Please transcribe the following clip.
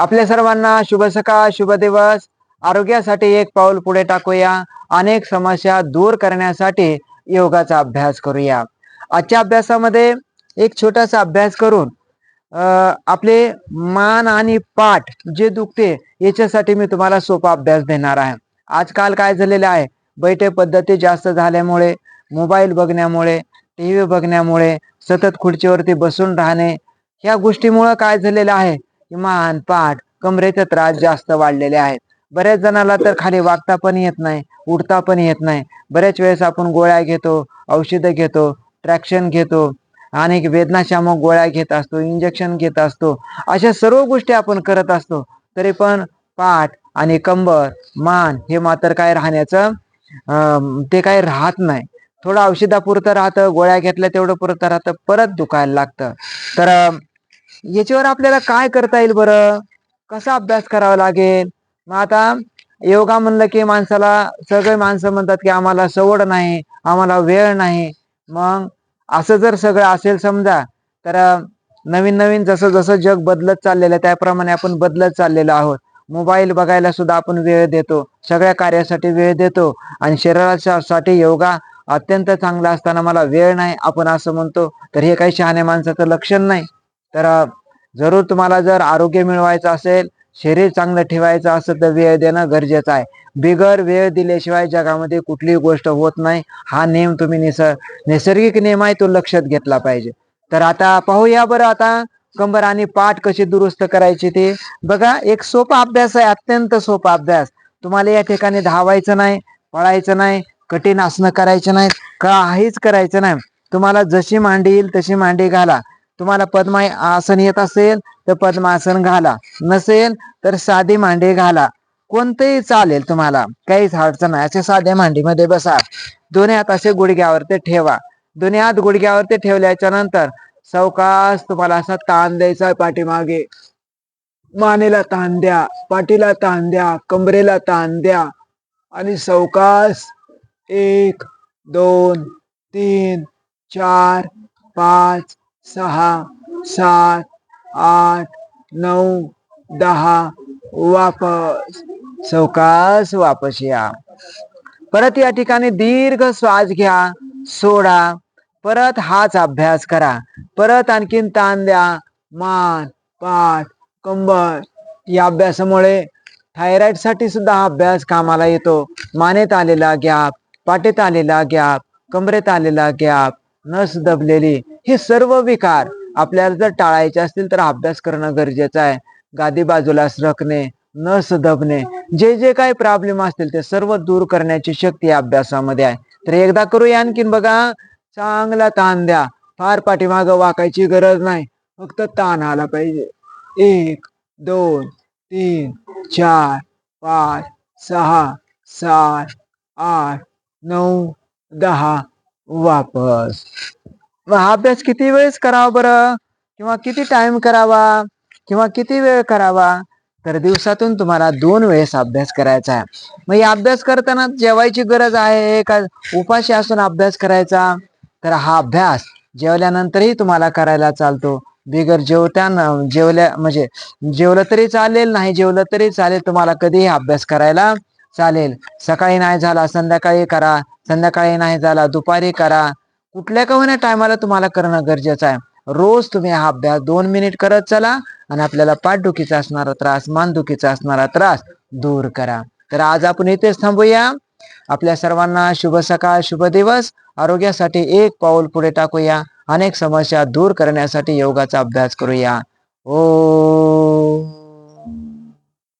आपल्या सर्वांना शुभ सकाळ शुभ दिवस. आरोग्यासाठी एक पाऊल पुढे टाकूया. अनेक समस्या दूर करण्यासाठी योगाचा अभ्यास करूया. आजच्या अभ्यासामध्ये एक छोटासा अभ्यास करून आपले मान आणि पाठ जे दुखते याच्यासाठी मी तुम्हाला सोपा अभ्यास देणार आहे. आजकाल काय झालेलं आहे? बैठे पद्धती जास्त झाल्यामुळे मोबाईल बघण्यामुळे टी व्ही बघण्यामुळे सतत खुर्चीवरती बसून राहणे ह्या गोष्टीमुळं काय झालेलं आहे? मान पाठ कमरेचे त्रास जास्त वाढलेले आहेत. बऱ्याच जणाला तर खाली वागता पण येत नाही उठता पण येत नाही. बऱ्याच वेळेस आपण गोळ्या घेतो औषधं घेतो ट्रॅक्शन घेतो आणि वेदनाशामक गोळ्या घेत असतो इंजेक्शन घेत असतो. अशा सर्व गोष्टी आपण करत असतो. तरी पण पाठ आणि कंबर मान हे मात्र काय राहण्याचं ते काय राहत नाही. थोडं औषधापुरतं राहतं गोळ्या घेतल्या तेवढं पुरतं राहतं परत दुखायला लागतं. तर याच्यावर आपल्याला काय करता येईल बरं? कसा अभ्यास करावा लागेल? मग आता योगा म्हणलं की माणसाला सगळे माणसं म्हणतात की आम्हाला सवड नाही आम्हाला वेळ नाही. मग असं जर सगळं असेल समजा तर नवीन नवीन जसं जसं जग बदलत चाललेलं आहे त्याप्रमाणे आपण बदलत चाललेलो आहोत. मोबाईल बघायला सुद्धा आपण वेळ देतो सगळ्या कार्यासाठी वेळ देतो आणि शरीरासाठी योगा अत्यंत चांगला असताना मला वेळ नाही आपण असं म्हणतो. तर हे काही शहाण्या माणसाचं लक्षण नाही. तर जरूर तुम्हाला जर आरोग्य मिळवायचं असेल शरीर चांगलं ठेवायचं असेल तर वेळ देणं गरजेचं आहे. बिगर वेळ दिल्याशिवाय जगामध्ये कुठलीही गोष्ट होत नाही. हा नेम तुम्ही निस नैसर्गिक नेम आहे तो लक्षात घेतला पाहिजे. तर आता पाहूया बरं आता कंबर आणि पाठ कशी दुरुस्त करायची ते. बघा एक सोपा अभ्यास आहे अत्यंत सोपा अभ्यास. तुम्हाला या ठिकाणी धावायचं नाही पळायचं नाही कठीण आसनं करायचं नाही काहीच करायचं नाही. तुम्हाला जशी मांडी येईल तशी मांडी घाला. तुम्हाला पद्मा आसन येत असेल तर पद्मासन घाला. नसेल तर साधी मांडी घाला. कोणतंही चालेल तुम्हाला. काहीच अडचण नाही. असे साध्या मांडीमध्ये बसा. दोन्ही हात असे गुडघ्यावरती ठेवा. दोन्ही हात गुडघ्यावरती ठेवल्याच्या नंतर सावकाश तुम्हाला असा ताण द्यायचा पाठीमागे. मानेला ताण द्या. पाठीला ताण द्या. कमरेला ताण द्या. आणि सावकाश एक दोन तीन चार पाच सहा सात आठ नऊ दहा वापस. सवकास वापस या. परत या ठिकाणी दीर्घ श्वास घ्या सोडा. परत हाच अभ्यास करा. परत आणखीन ताण द्या. मान पाठ कंबर. या अभ्यासामुळे थायरॉइडसाठी सुद्धा हा अभ्यास कामाला येतो. मानेत आलेला गॅप पाटेत आलेला गॅप कमरेत आलेला गॅप नस दबलेली. हे सर्व विकार आपल्याला जर टाळायचे असतील तर अभ्यास करणं गरजेचं आहे. गादी बाजूला सरकणे नस दबणे जे जे काही प्रॉब्लेम असतील ते सर्व दूर करण्याची शक्ती अभ्यासामध्ये आहे. तर एकदा करूया आणखीन बघा. चांगला ताण द्या. फार पाठीमागं वाकायची गरज नाही. फक्त ताण आला पाहिजे. एक दोन तीन चार पाच सहा सात आठ नऊ दहा. वापस. मग हा अभ्यास किती वेळेस करावा बरं? किंवा किती टाइम करावा? किंवा किती वेळ करावा? तर दिवसातून तुम्हाला दोन वेळेस अभ्यास करायचा आहे. मग या अभ्यास करताना जेवायची गरज आहे का? उपाशी असून अभ्यास करायचा? तर हा अभ्यास जेवल्यानंतरही तुम्हाला करायला चालतो. बिगर जेवताना जेवल्या म्हणजे जेवलं तरी चालेल नाही जेवलं तरी चालेल तुम्हाला कधीही अभ्यास करायला चालेल. सकाळी नाही झाला संध्याकाळी करा. संध्याकाळी नाही झाला दुपारी करा. कुठल्या का होण्या टायमाला तुम्हाला करणं गरजेचं आहे. रोज तुम्ही हा अभ्यास दोन मिनिट करत चला आणि आपल्याला पाठदुखीचा असणारा त्रास मानदुखीचा असणारा त्रास दूर करा. तर आज आपण इथेच थांबूया. आपल्या सर्वांना शुभ सकाळ शुभ दिवस. आरोग्यासाठी एक पाऊल पुढे टाकूया. अनेक समस्या दूर करण्यासाठी योगाचा अभ्यास करूया. ओ